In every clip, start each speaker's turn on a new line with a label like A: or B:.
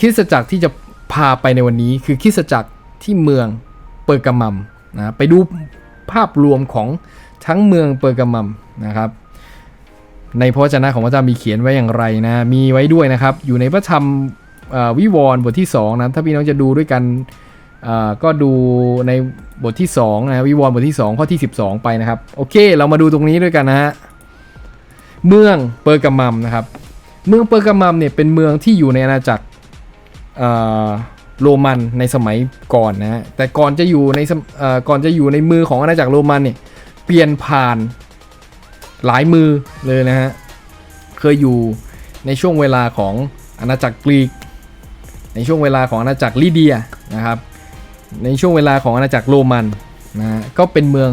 A: คริสตจักรที่จะพาไปในวันนี้คือคริสตจักรที่เมืองเปอร์กามัมนะไปดูภาพรวมของทั้งเมืองเปอร์กามัมนะครับ ในพระวจนะของพระเจ้ามีเขียนไว้อย่างไรนะมีไว้ด้วยนะครับ อยู่ในพระธรรมวิวรณ์บทที่2นะถ้าพี่น้องจะดูด้วยกันก็ดูในบทที่2นะวิวรณ์บทที่ 2 ข้อที่ 12 ไปนะครับ โอเค เรามาดูตรงนี้ด้วยกันนะฮะเมืองเปอร์กามัมนะครับ เมืองเปอร์กามัมเนี่ยเป็นเมืองที่อยู่ในอาณาจักร โรมันในสมัยก่อนนะฮะแต่ก่อนจะอยู่ในสมเอ่อก่อนจะอยู่ในมือของอาณาจักรโรมันเนี่ยเปลี่ยนผ่านหลายมือเลยนะฮะเคยอยู่ในช่วงเวลาของอาณาจักรกรีก ในช่วงเวลาของอาณาจักรลิเดียนะครับ ในช่วงเวลาของอาณาจักรโรมันนะฮะก็เป็นเมือง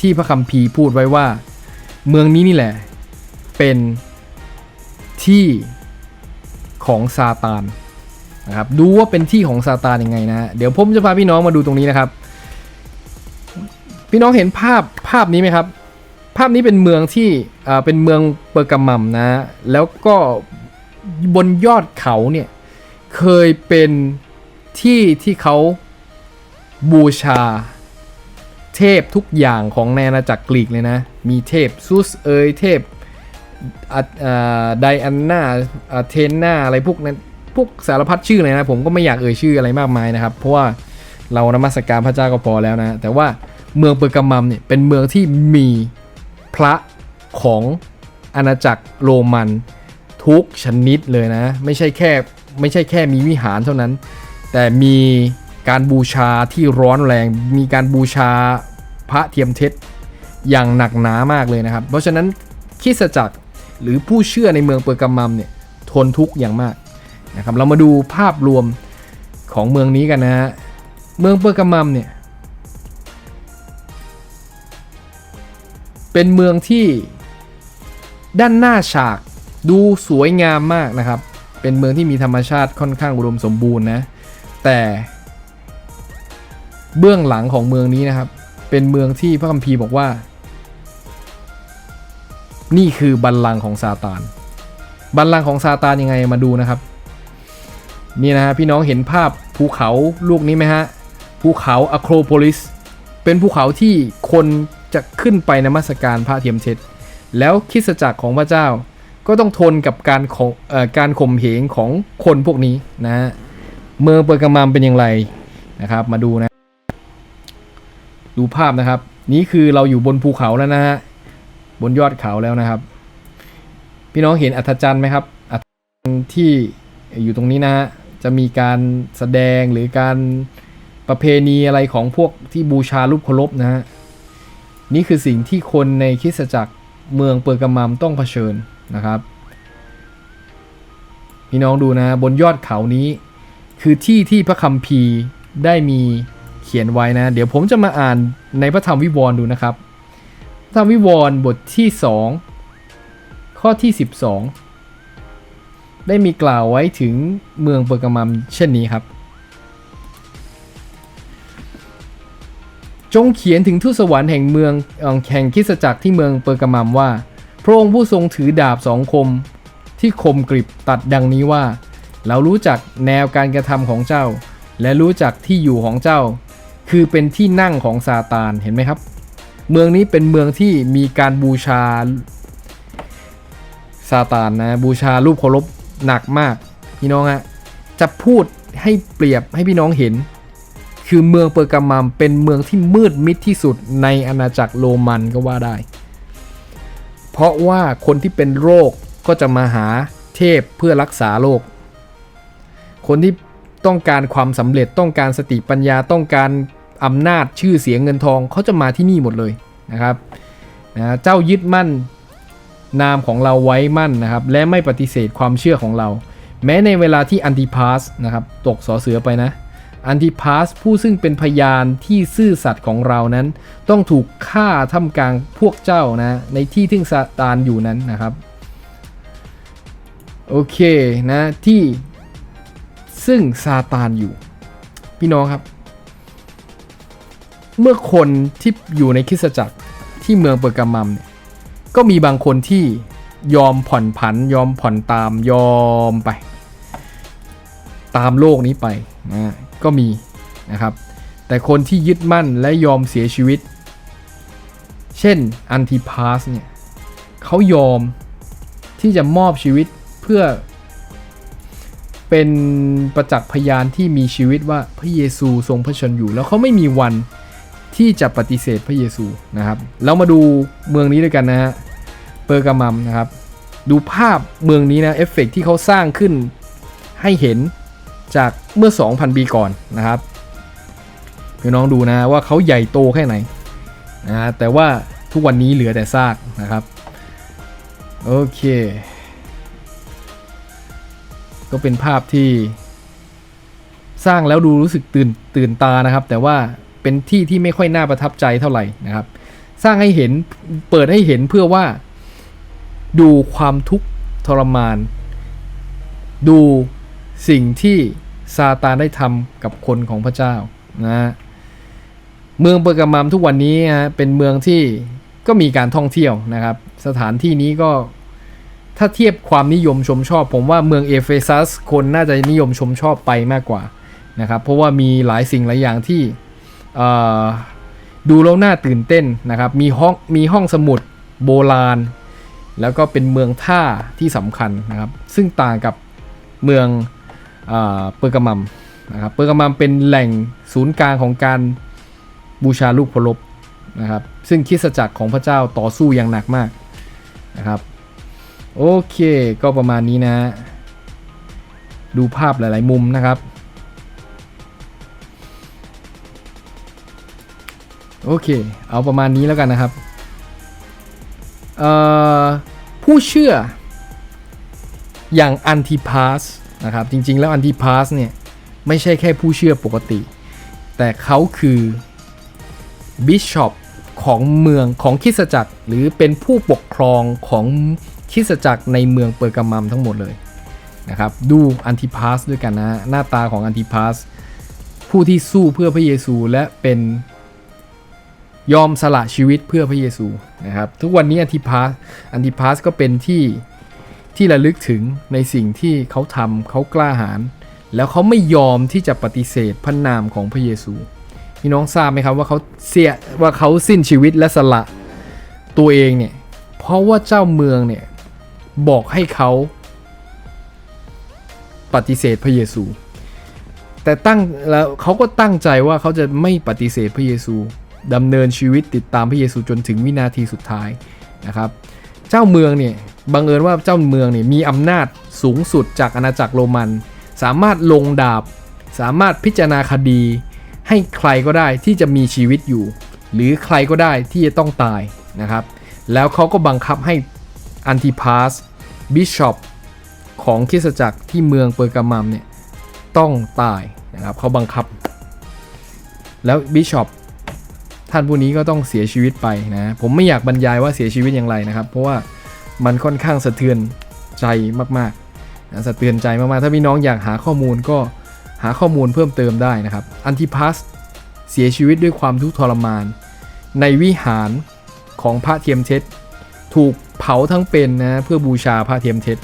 A: ที่พระคัมภีร์พูดไว้ว่า เมืองนี้นี่แหละเป็นที่ของซาตาน นะครับดูว่าเป็นที่ของซาตานยังไงนะเดี๋ยวผมจะพาพี่น้องมาดูตรงนี้นะครับ พี่น้องเห็นภาพภาพนี้ไหมครับ ภาพนี้เป็นเมืองที่เป็นเมืองเปอร์กามัมนะแล้วก็บนยอดเขาเนี่ยเคยเป็นที่ที่เขาบูชาเทพทุกอย่างของในอาณาจักรกรีกเลยนะ มีเทพซุสเอยเทพไดอันนาอะเทนนาอะไรพวกนั้น พวกสารพัดชื่อเลยนะผมก็ไม่อยากเอ่ยชื่ออะไรมากมายนะครับ เพราะว่าเรานมัสการพระเจ้าก็พอแล้วนะ แต่ว่าเมืองเปอร์กามัมเนี่ยเป็นเมืองที่มีพระของอาณาจักรโรมันทุกชนิดเลยนะ ไม่ใช่แค่ไม่ใช่แค่มีวิหารเท่านั้น แต่มีการบูชาที่ร้อนแรง มีการบูชาพระเทียมเท็จอย่างหนักหนามากเลยนะครับ เพราะฉะนั้นคริสตจักรหรือผู้เชื่อในเมืองเปอร์กามัมเนี่ยทนทุกข์อย่างมาก นะครับเรามาดูภาพรวมของเมืองนี้กันนะฮะเมืองเปอร์กามัมเนี่ยเป็นเมืองที่ด้านหน้าฉากดูสวยงามมากนะครับ เป็นเมืองที่มีธรรมชาติค่อนข้างอุดมสมบูรณ์นะ แต่เบื้องหลังของเมืองนี้นะครับ เป็นเมืองที่พระคัมภีร์บอกว่า นี่คือบัลลังก์ของซาตาน บัลลังก์ของซาตานยังไงมาดูนะครับ นี่นะฮะพี่น้องเห็นภาพภูเขาลูกนี้ไหมฮะ ภูเขาอะโครโพลิส เป็นภูเขาที่คนจะขึ้นไปนมัสการพระเทียมเท็จแล้วคิสจักรของพระเจ้าก็ต้องทนกับการขเอ่อการข่มเหงของคนพวกนี้นะฮะเมืองเปอร์กามัมเป็นอย่างไรนะครับ มาดูนะ ดูภาพนะครับ นี่คือเราอยู่บนภูเขาแล้วนะฮะบนยอดเขาแล้วนะครับ พี่น้องเห็นอัศจรรย์ไหมครับอัศจรรย์ที่อยู่ตรงนี้นะฮะ จะมีการแสดงหรือการประเพณีอะไรของพวกที่บูชารูปเคารพนะฮะนี่คือสิ่งที่คนในคริสตจักรเมืองเปอร์กามัมต้องเผชิญนะครับพี่น้องดูนะบนยอดเขานี้ คือที่ที่พระคัมภีร์ได้มีเขียนไว้นะ เดี๋ยวผมจะมาอ่านในพระธรรมวิวรณ์ดูนะครับ พระธรรมวิวรณ์บทที่ 2 ข้อที่ 12 ได้มีกล่าวไว้ถึงเมืองเปอร์กามัมเช่นนี้ครับ จงเขียนถึงทูตสวรรค์แห่งเมืองแห่งคิสจักรที่เมืองเปอร์กามัมว่า พระองค์ผู้ทรงถือดาบสองคมที่คมกริบตัดดังนี้ว่า เรารู้จักแนวการกระทำของเจ้า และรู้จักที่อยู่ของเจ้า คือเป็นที่นั่งของซาตานเห็นไหมครับ เมืองนี้เป็นเมืองที่มีการบูชาซาตานนะบูชารูปเคารพ หนักมากพี่น้องฮะจะพูดให้เปรียบให้พี่น้องเห็น คือเมืองเปอร์กามัมเป็นเมืองที่มืดมิดที่สุดในอาณาจักรโรมันก็ว่าได้ เพราะว่าคนที่เป็นโรคก็จะมาหาเทพเพื่อรักษาโรคคนที่ต้องการความสำเร็จต้องการสติปัญญาต้องการอำนาจชื่อเสียงเงินทองเขาจะมาที่นี่หมดเลยนะครับนะเจ้ายึดมั่น นามของเราไว้มั่นนะครับ และไม่ปฏิเสธความเชื่อของเรา แม้ในเวลาที่อันติพาสนะครับ ตกสอเสือไปนะ อันติพาสผู้ซึ่งเป็นพยานที่ซื่อสัตย์ของเรานั้น ต้องถูกฆ่าท่ามกลางพวกเจ้านะ ในที่ที่ซาตานอยู่นั้นนะครับ โอเคนะที่ซึ่งซาตานอยู่ พี่น้องครับ เมื่อคนที่อยู่ในคริสตจักรที่เมืองเปอร์กามัมเนี่ย ก็มีบางคนที่ยอมผ่อนผัน ยอมผ่อนตามยอมไป ตามโลกนี้ไปนะก็มีนะครับ แต่คนที่ยึดมั่นและยอมเสียชีวิต เช่นอันติพาสเนี่ยเขายอมที่จะมอบชีวิตเพื่อ เป็นประจักษ์พยานที่มีชีวิตว่าพระเยซูทรงพระชนอยู่ แล้วเขาไม่มีวัน ที่จะปฏิเสธพระเยซูนะครับ เรามาดูเมืองนี้ด้วยกันนะฮะเปอร์กามัมนะครับ ดูภาพเมืองนี้นะเอฟเฟกต์ที่เขาสร้างขึ้นให้เห็นจากเมื่อ 2,000 ปีก่อนนะครับพี่น้องดูนะว่าเขาใหญ่โตแค่ไหนนะฮะแต่ว่าทุกวันนี้เหลือแต่ซากนะครับ โอเค ก็เป็นภาพที่สร้างแล้วดูรู้สึกตื่นตื่นตานะครับ แต่ว่า เป็นที่ที่ไม่ค่อยน่าประทับใจเท่าไหร่นะครับ สร้างให้เห็นเปิดให้เห็นเพื่อว่าดูความทุกข์ทรมาน ดูสิ่งที่ซาตานได้ทำกับคนของพระเจ้านะฮะเมืองเปอร์กามัมทุกวันนี้ฮะเป็นเมืองที่ก็มีการท่องเที่ยวนะครับ สถานที่นี้ก็ถ้าเทียบความนิยมชมชอบ ผมว่าเมืองเอเฟซัสคนน่าจะนิยมชมชอบไปมากกว่านะครับ เพราะว่ามีหลายสิ่งหลายอย่างที่ ดูแล้วน่าตื่นเต้นนะครับ มีห้องมีห้องสมุดโบราณ แล้วก็เป็นเมืองท่าที่สำคัญนะครับ ซึ่งต่างกับเมืองเปอร์กามัมนะครับเปอร์กามัมเป็นแหล่งศูนย์กลางของการบูชาลูกพลบนะครับ ซึ่งคิสจักรของพระเจ้าต่อสู้อย่างหนักมากนะครับ โอเคก็ประมาณนี้นะ ดูภาพหลาย ๆ มุมนะครับ โอเค เอาประมาณนี้แล้วกันนะครับผู้เชื่ออย่างอันติพาสนะครับ จริง ๆ แล้วอันติพาสเนี่ยไม่ใช่แค่ผู้เชื่อปกติ แต่เขาคือบิชอปของเมืองของคิสจักร หรือเป็นผู้ปกครองของคิสจักรในเมืองเปอร์กามัมทั้งหมดเลยนะครับดูอันติพาสด้วยกันนะหน้าตาของอันติพาสผู้ที่สู้เพื่อพระเยซูและเป็น ยอมสละชีวิตเพื่อพระเยซูนะครับ ทุกวันนี้อันติพาสอันติพาสก็เป็นที่ที่ระลึกถึงในสิ่งที่เขาทำเขากล้าหาญแล้วเขาไม่ยอมที่จะปฏิเสธพระนามของพระเยซู พี่น้องทราบไหมครับว่าเขาเสียว่าเขาสิ้นชีวิตและสละตัวเองเนี่ยเพราะว่าเจ้าเมืองเนี่ยบอกให้เขาปฏิเสธพระเยซู แต่ตั้งแล้วเขาก็ตั้งใจว่าเขาจะไม่ปฏิเสธพระเยซู ดำเนินชีวิตติดตามพระเยซูจนถึงวินาทีสุดท้ายนะครับ เจ้าเมืองเนี่ยบังเอิญว่าเจ้าเมืองเนี่ยมีอำนาจสูงสุดจากอาณาจักรโรมัน สามารถลงดาบ สามารถพิจารณาคดี ให้ใครก็ได้ที่จะมีชีวิตอยู่ หรือใครก็ได้ที่จะต้องตายนะครับ แล้วเขาก็บังคับให้อันติพาสบิชอปของคริสจักรที่เมืองเปอร์กามัมเนี่ยต้องตายนะครับเขาบังคับ แล้วบิชอป ท่านผู้นี้ก็ต้องเสียชีวิตไปนะผมไม่อยากบรรยายว่าเสียชีวิตอย่างไรนะครับ เพราะว่ามันค่อนข้างสะเทือนใจมากๆนะสะเทือนใจมากๆ ถ้าพี่น้องอยากหาข้อมูลก็หาข้อมูลเพิ่มเติมได้นะครับ อันติพัสเสียชีวิตด้วยความทุกข์ทรมาน ในวิหารของพระเทียมเท็จถูกเผาทั้งเป็นนะเพื่อบูชาพระเทียมเท็จ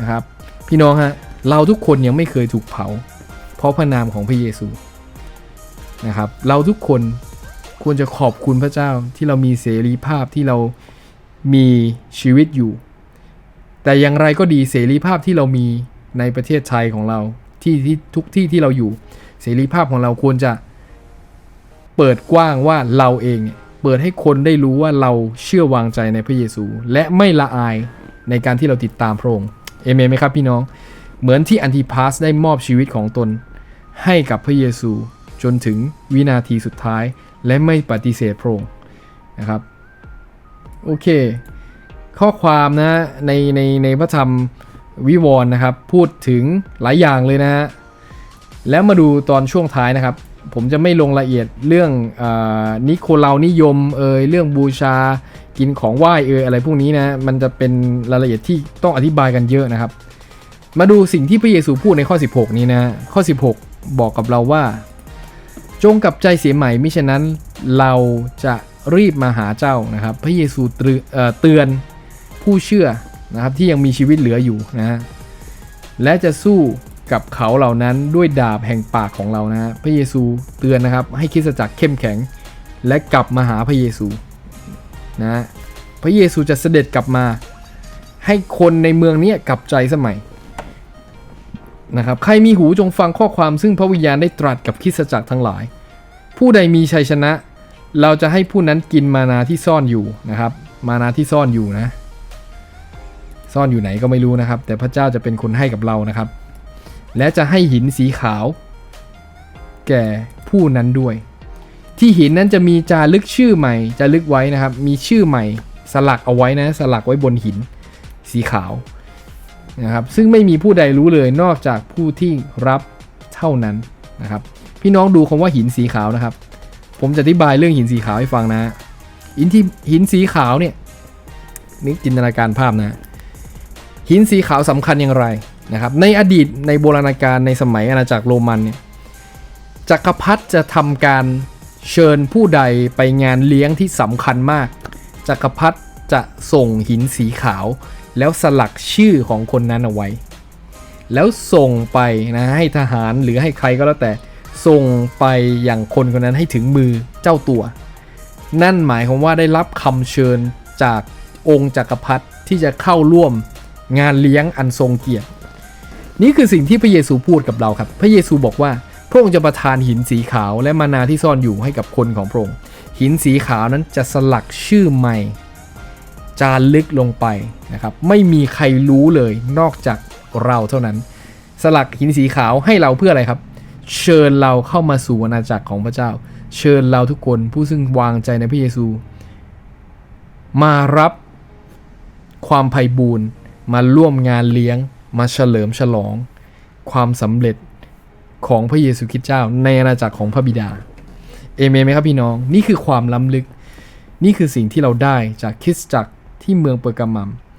A: นะครับ พี่น้องฮะเราทุกคนยังไม่เคยถูกเผา เพราะพระนามของพระเยซูนะครับ เราทุกคน ควรจะขอบคุณพระเจ้าที่เรามีเสรีภาพที่เรามีชีวิตอยู่ แต่อย่างไรก็ดีเสรีภาพที่เรามีในประเทศไทยของเราที่ที่ทุกที่ที่เราอยู่ เสรีภาพของเราควรจะเปิดกว้างว่าเราเองเปิดให้คนได้รู้ว่าเราเชื่อวางใจในพระเยซู และไม่ละอายในการที่เราติดตามพระองค์เอเมนไหมครับพี่น้อง เหมือนที่อันติพาสได้มอบชีวิตของตน ให้กับพระเยซูจนถึงวินาทีสุดท้าย และไม่ปฏิเสธพระองค์นะครับโอเค ข้อความนะในในในพระธรรมวิวรณ์นะครับ พูดถึงหลายอย่างเลยนะฮะแล้วมาดูตอนช่วงท้ายนะครับ ผมจะไม่ลงรายละเอียดเรื่องอนิโคลานิยมเอยเรื่องบูชากินของไหว้เอยอะไรพวกนี้นะมันจะเป็นรายละเอียดที่ต้องอธิบายกันเยอะนะครับ มาดูสิ่งที่พระเยซูพูดในข้อ 16 นี้นะข้อ 16 บอกกับเราว่า จงกลับใจเสียใหม่มิฉะนั้นเราจะรีบมาหาเจ้านะครับ พระเยซูเตือนผู้เชื่อนะครับที่ยังมีชีวิตเหลืออยู่นะฮะและจะสู้กับเขาเหล่านั้นด้วยดาบแห่งปากของเรานะฮะพระเยซูเตือนนะครับให้คริสตจักรเข้มแข็ง และกลับมาหาพระเยซูนะฮะพระเยซูจะเสด็จกลับมา ให้คนในเมืองนี้กลับใจสมัย นะครับใครมีหูจงฟังข้อความซึ่งพระวิญญาณได้ตรัสกับคริสตจักรทั้งหลาย ผู้ใดมีชัยชนะ เราจะให้ผู้นั้นกินมานาที่ซ่อนอยู่นะครับ มานาที่ซ่อนอยู่นะ ซ่อนอยู่ไหนก็ไม่รู้นะครับ แต่พระเจ้าจะเป็นคนให้กับเรานะครับ และจะให้หินสีขาว แก่ผู้นั้นด้วย ที่หินนั้นจะมีจารึกชื่อใหม่จารึกไว้นะครับ มีชื่อใหม่สลักเอาไว้นะ สลักไว้บนหินสีขาว นะครับซึ่งไม่มีผู้ใดรู้เลยนอกจากผู้ที่รับเท่านั้นนะครับพี่น้องดูคำว่าหินสีขาวนะครับ ผมจะอธิบายเรื่องหินสีขาวให้ฟังนะหินที่หินสีขาวเนี่ยนึกจินตนาการภาพนะหินสีขาวสำคัญอย่างไรนะครับในอดีตในโบราณกาลในสมัยอาณาจักรโรมันเนี่ยจักรพรรดิจะทำการเชิญผู้ใดไปงานเลี้ยงที่สำคัญมาก จักรพรรดิจะส่งหินสีขาว แล้วสลักชื่อของคนนั้นเอาไว้ แล้วส่งไปนะให้ทหารหรือให้ใครก็แล้วแต่ส่งไปอย่างคนคนนั้นให้ถึงมือเจ้าตัว นั่นหมายความว่าได้รับคำเชิญจากองค์จักรพรรดิที่จะเข้าร่วมงานเลี้ยงอันทรงเกียรติ นี่คือสิ่งที่พระเยซูพูดกับเราครับ พระเยซูบอกว่าพระองค์จะประทานหินสีขาวและมานาที่ซ่อนอยู่ให้กับคนของพระองค์หินสีขาวนั้นจะสลักชื่อใหม่ จารึกลงไปนะครับ ไม่มีใครรู้เลยนอกจากเราเท่านั้น สลักหินสีขาวให้เราเพื่ออะไรครับ เชิญเราเข้ามาสู่อาณาจักรของพระเจ้า เชิญเราทุกคนผู้ซึ่งวางใจในพระเยซู มารับความไพ่บูรณ์มาร่วมงานเลี้ยง มาเฉลิมฉลอง ความสำเร็จของพระเยซูคริสต์เจ้า ในอาณาจักรของพระบิดา เอเมนไหมครับพี่น้อง นี่คือความล้ำลึก นี่คือสิ่งที่เราได้จากคริสตจักร ที่เมืองเปอร์กามัม